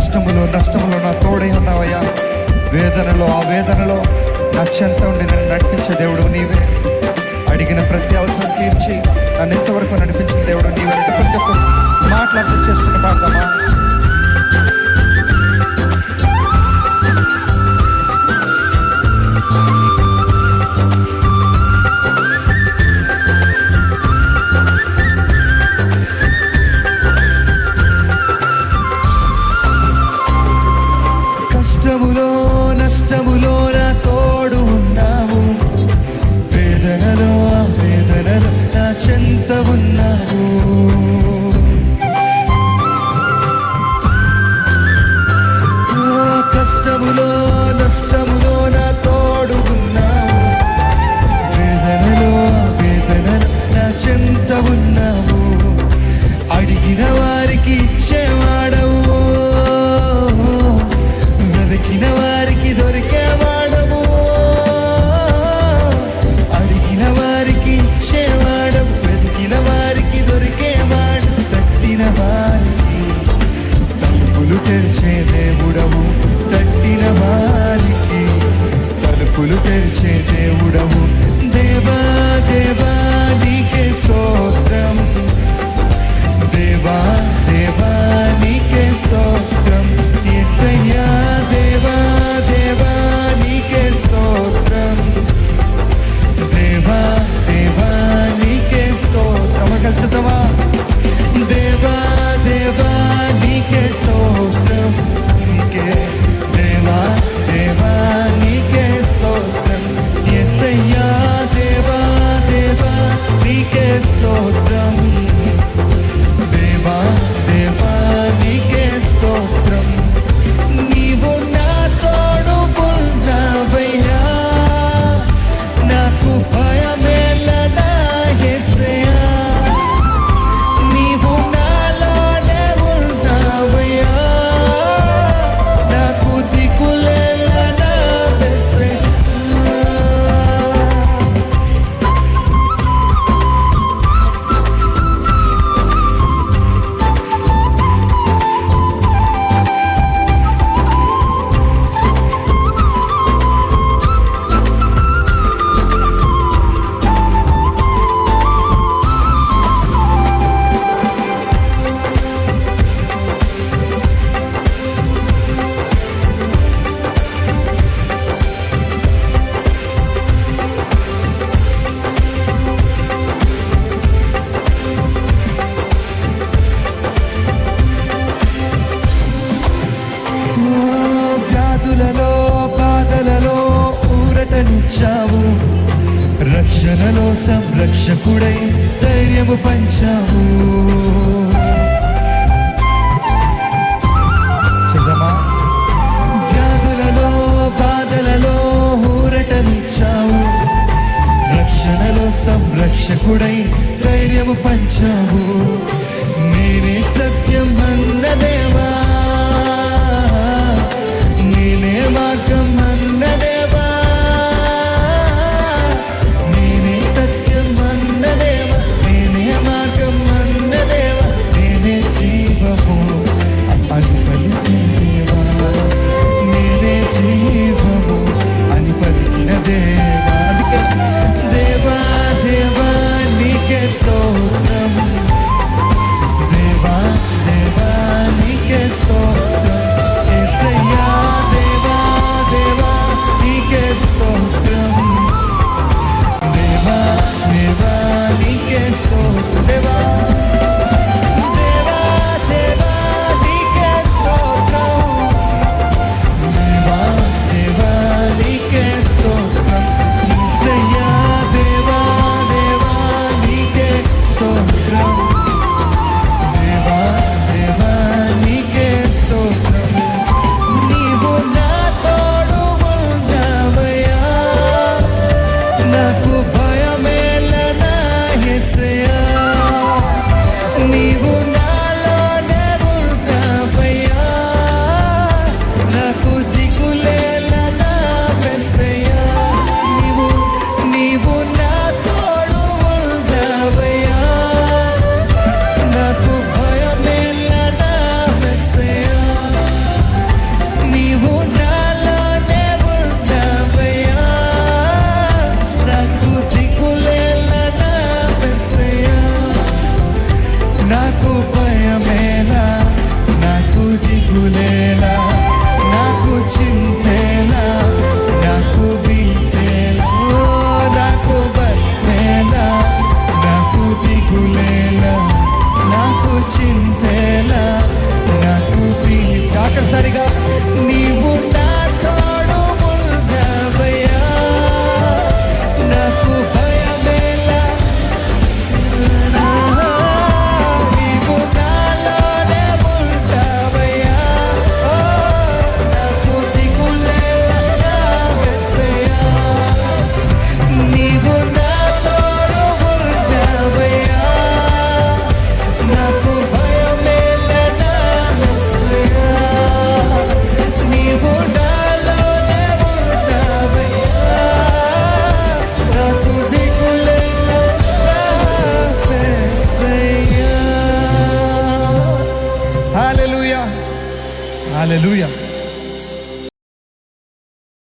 కష్టములు నష్టములు నా తోడై ఉన్నావయ్యా. వేదనలో ఆ వేదనలో నచ్చంత ఉండి నన్ను నడిపించే దేవుడు నీవే. అడిగిన ప్రతి అవసరం రక్షణలో సంరక్షకుడై ధైర్యము పంచాము వ్యాధులలో బాధలలో ఊరటనిచ్చావు. రక్షణలో సంరక్షకుడై ధైర్యము పంచాము నేనే సత్యం అన్నదేవా